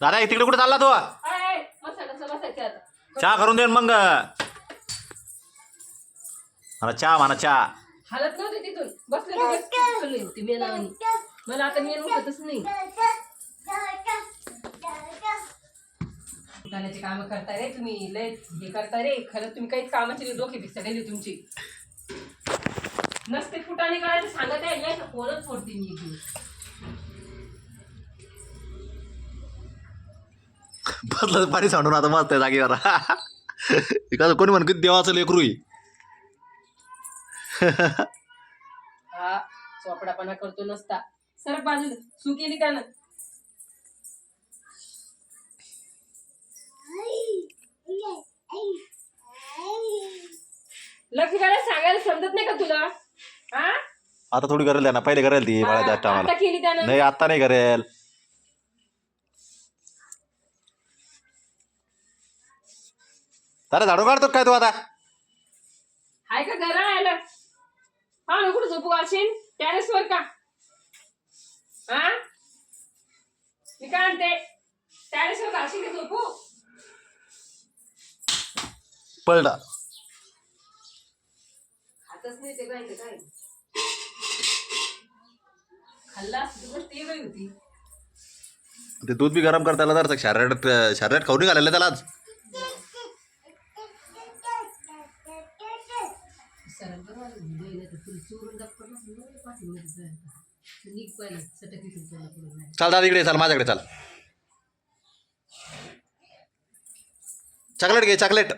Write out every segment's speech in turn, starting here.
दादा तिकडे कुठे चालला तू? चहा करून दे मग. मला चहा म्हणा चहा. हालत नव्हती तिथून. बसले मेनावानी मला आता मेन उठतच नाही. कामं रे तुम्ही लय हे रे. खरं तुम्ही काहीच कामाची नाही डोके तुमची. नसते फुटाणे करायचं सांगत आहे फोनच फोडते मी बसलं पाणी सांडून आता मस्त आहे जागेवर कसं कोणी म्हण किती देवाचं लेकरू. हा चोपडापणा करतो नसता. सरक बाजूला सू केली का ना लक्ष करायला सांगायला समजत नाही का तुला? हा? आता थोडी करेल ना पहिले करेल ती बाळा त्या आता टायमाला केली त्यानं. नाही आता नाही करेल दादा झाडू काढतो काय तू आता हाय का घरा राहायला हा ना कुठं झोपू घालशील टेरेस वर का हा मी काय म्हणते टेरेस वर घालशील का झोपू पळला खातच नाही ते काय ते काय खाल्ला असतं तर गोष्ट वेगळी होती ते दूध बी गरम करता आलं तर शर्यत शर्यत खाऊन घालायला त्याला आज चाल दादा इकडे चाल माझ्याकडे चाल. चॉकलेट घे चॉकलेट.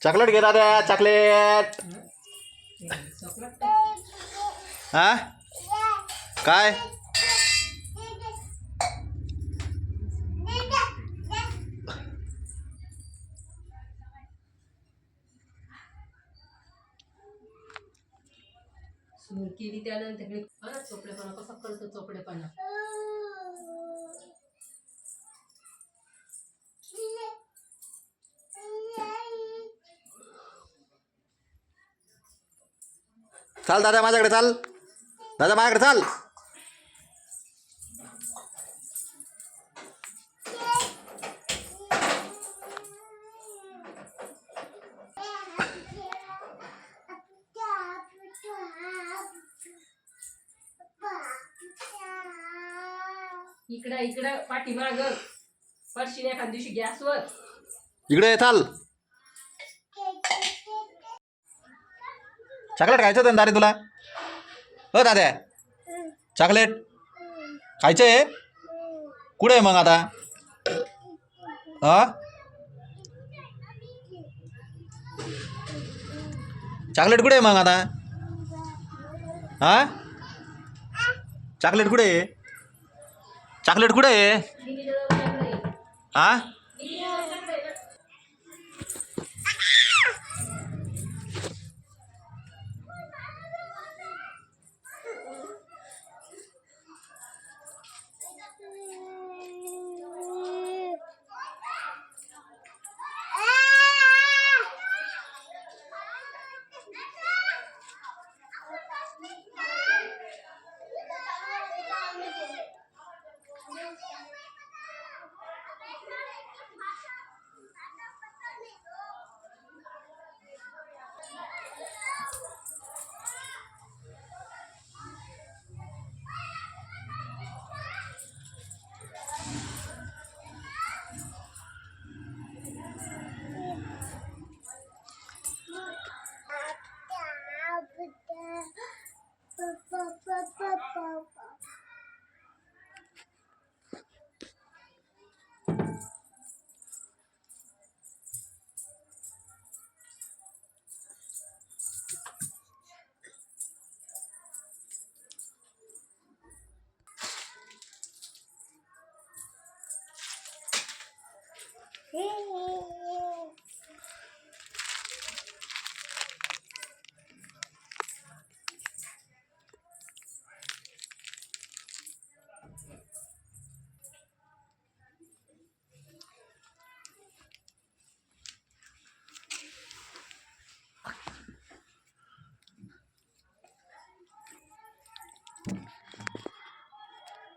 चॉकलेट घे दादा चॉकलेट. हा? काय? सूर केली त्यानंतर तिकडे हा, चोपडेपणा कसा करतो चोपडेपणा? चाल दादा माझ्याकडे चाल. दादा माझ्याकडे चाल. इकडं इकडं पाठीमाग. पडशील एखाद दिवशी गॅसवर इकडे येताल चॉकलेट खायचं होतं ना दारे तुला? हो दाद्या. चॉकलेट. खायचं? आहे कुठे आहे मग आता? हा? चॉकलेट कुठे आहे मग आता? हा? चॉकलेट कुठे आहे? चॉकलेट कुठे आहे? हा?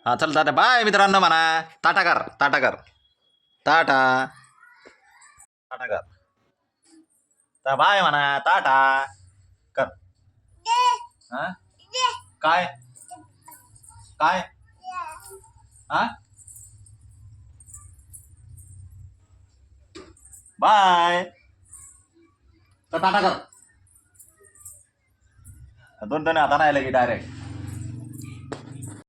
हा चल तात्या बाय मित्रांनो म्हणा. टाटा कर टाटा कर. टाटा. टाटा कर. तर बाय म्हणा टाटा. कर. हा? काय? काय? हा? बाय. तर टाटा कर. दोन दोन नाही आलं की डायरेक्ट